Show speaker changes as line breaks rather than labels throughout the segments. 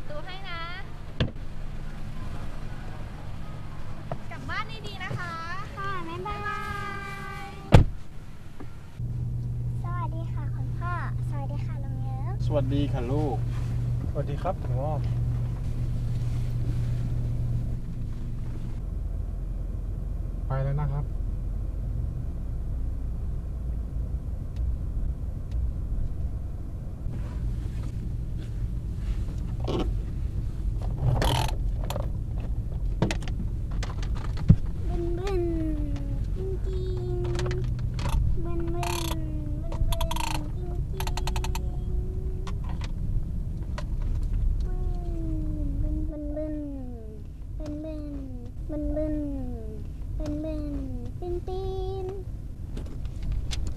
ประตูให้นะ กลับบ้านดีๆนะคะ
ค่ะบ๊ายบาย สวัสดีค่ะคุณพ่อ สวัสดีค่ะลุงเยิ้ม
สวัสดีค่ะลูก
สวัสดีครับหนูอ้อมไปแล้วนะครับ
บึ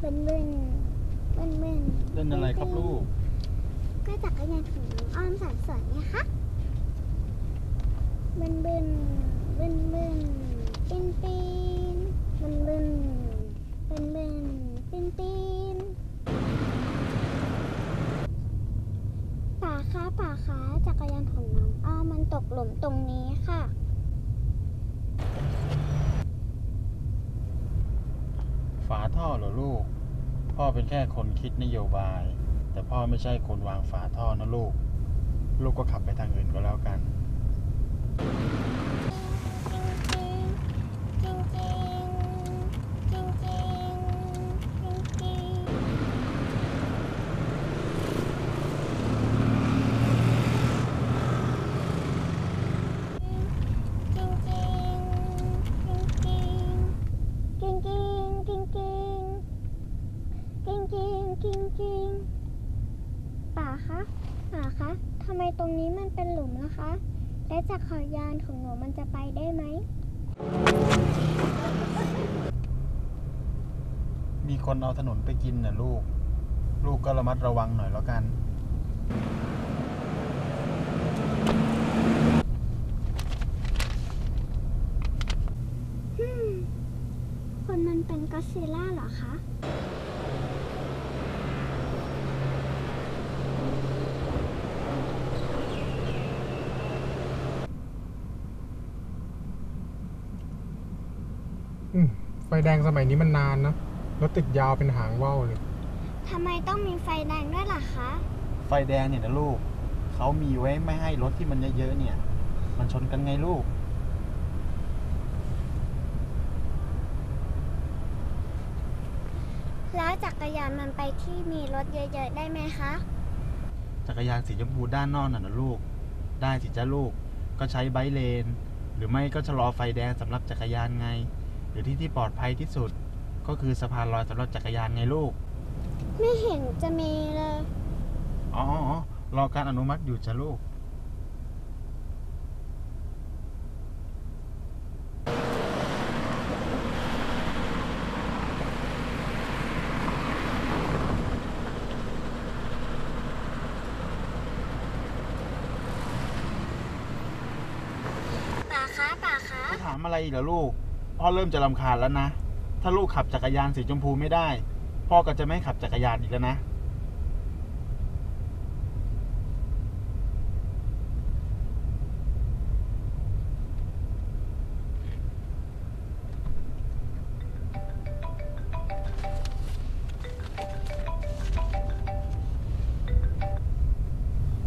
บึนบึนบึนบึน
เล่นอะไรครับลูก
ก็จักรยานของน้องอ้อมสายสวยไงคะบึนบึนบึนบึนปีนปีนบึนบึนบึนบึนปีนปีนป่าคะป่าคะจักรยานของน้องอ้อมมันตกหลุมตรงนี้ค่ะ
ฝา ท่อเหรอลูก พ่อเป็นแค่คนคิดนโยบาย แต่พ่อไม่ใช่คนวางฝาท่อนะลูก ลูกก็ขับไปทางอื่นก็แล้วกันา
คะป่าคะทำไมตรงนี้มันเป็นหลุมล่ะคะ และจักรยานของหนูมันจะไปได้ไหม
มีคนเอาถนนไปกินนะลูก ลูกก็ระมัดระวังหน่อยแล้วกัน
ฮึมคนมันเป็นก็อดซิลล่าเหรอคะ
ไฟแดงสมัยนี้มันนานนะรถติดยาวเป็นหางว่าวเลย
ทำไมต้องมีไฟแดงด้วยล่ะคะ
ไฟแดงเนี่ยนะลูก เขามีไว้ไม่ให้รถที่มันเยอะๆเนี่ย มันชนกันไงลูก
แล้วจักรยานมันไปที่มีรถเยอะๆได้ไหมคะ
จักรยานสีชมพูด้านนอกน่ะนะลูก ได้สิจ้าลูก ก็ใช้ไบค์เลน หรือไม่ก็ชะลอไฟแดงสำหรับจักรยานไง หรือที่ที่ปลอดภัยที่สุด ก็คือสะพานลอยสำหรับจักรยานไงลูก
ไม่เห็นจะมีเลย
อ๋ออ๋อรอการอนุมัติอยู่จ้ะลูก
ป่าคะป่าคะ
จะถามอะไรอีกเหรอลูก พ่อเริ่มจะรำคาญแล้วนะ ถ้าลูกขับจักรยานสีชมพูไม่ได้ พ่อก็จะไม่ขับจักรยานอีกแล้วนะ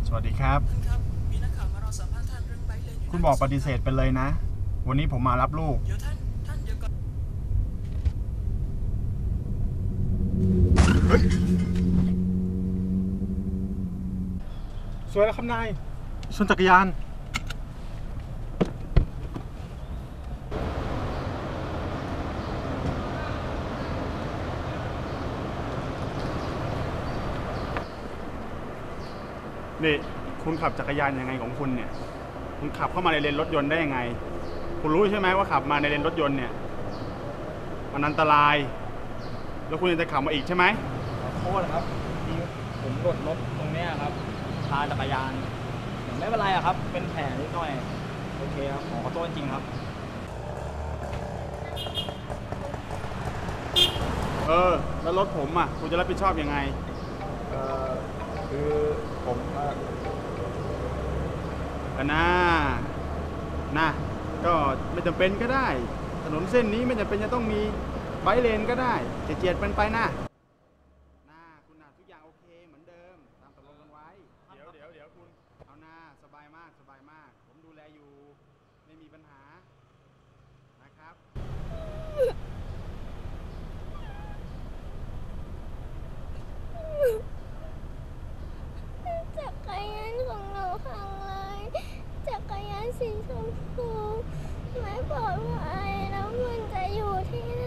สวัสดีครับ
ท่านครับมีนักข่าวมารอสัมภาษณ์ท่านเรื่องไบค์เลนอยู่
คุณบอกปฏิเสธไปเลยนะ วันนี้ผมมารับลูก
เดี๋ยวท่าน
สวยแล้วครับนาย
ชนจักรยาน
นี่คุณขับจักรยานยังไงของคุณเนี่ย คุณขับเข้ามาในเลนรถยนต์ได้ยังไง คุณรู้ใช่ไหมว่าขับมาในเลนรถยนต์เนี่ย มันอันตราย แล้วคุณยังจะขับมาอีกใช่ไหม
ขอโทษนะครับที่ผมหลดรถตรงเนี้ยครับคาจักรยานแต่ไม่เป็นไรอะครับ เป็นแผลนิดหน่อย โอเคครับขอขอโทษจริงๆครับ
เออ แล้วรถผมอะคุณจะรับผิดชอบยังไง
เอ่อคือผมเอ่อ
ก็นะนะ ก็ไม่จำเป็นก็ได้ ถนนเส้นนี้ไม่จำเป็นจะต้องมีไบค์เลนก็ได้เจียดๆมันไปนะนะากสบายมาก ผมดูแลอยู่ ไม่มีปัญหานะครับ
จักรยานของหนูพังเลย จักรยานสีชมพูไม่ปลอดภัยแล้วมันจะอยู่ที่ไหน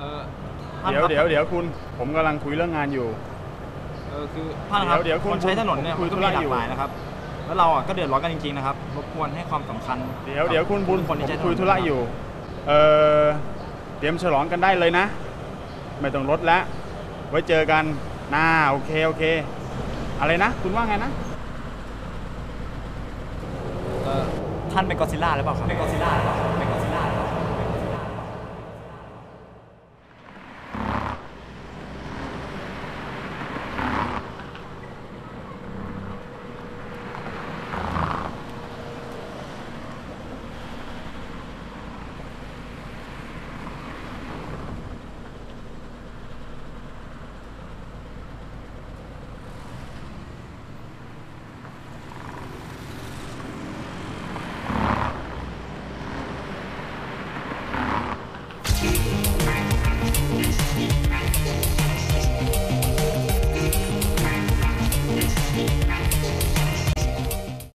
เออท่าน
เดี๋ยว
ครับ
เดี๋ยวเดี๋ยวคุณ ผมกำลังคุยเรื่องงานอยู่
เออคือท่านครับ
เดี๋ยวเดี๋ยวคุณ
คนใช้ถนนเนี่ย
คุ
มั
ย
นก็
ธุ
มี
ระ
หลา
อยู่
กหลายนะครับ แล้วเราอะก็เดือดร้อนกันจริงๆนะครับรบกวนให้ความสำคัญ
เดี๋ยวเดี๋ยวคุณบุญ
คนที่
ผม
ใช้ถนน
คุยธุระอยู่ เออเตรียมฉลองกันได้เลยนะ ไม่ต้องลดแล้วไว้เจอกันน่าโอเคโอเค อะไรนะ คุณว่าไงนะ
เออท่านเป็นกอดซิลล่าหรือเปล่าครับเป็นกอดซิลล่าหรือเปล่าครับเป็นกอด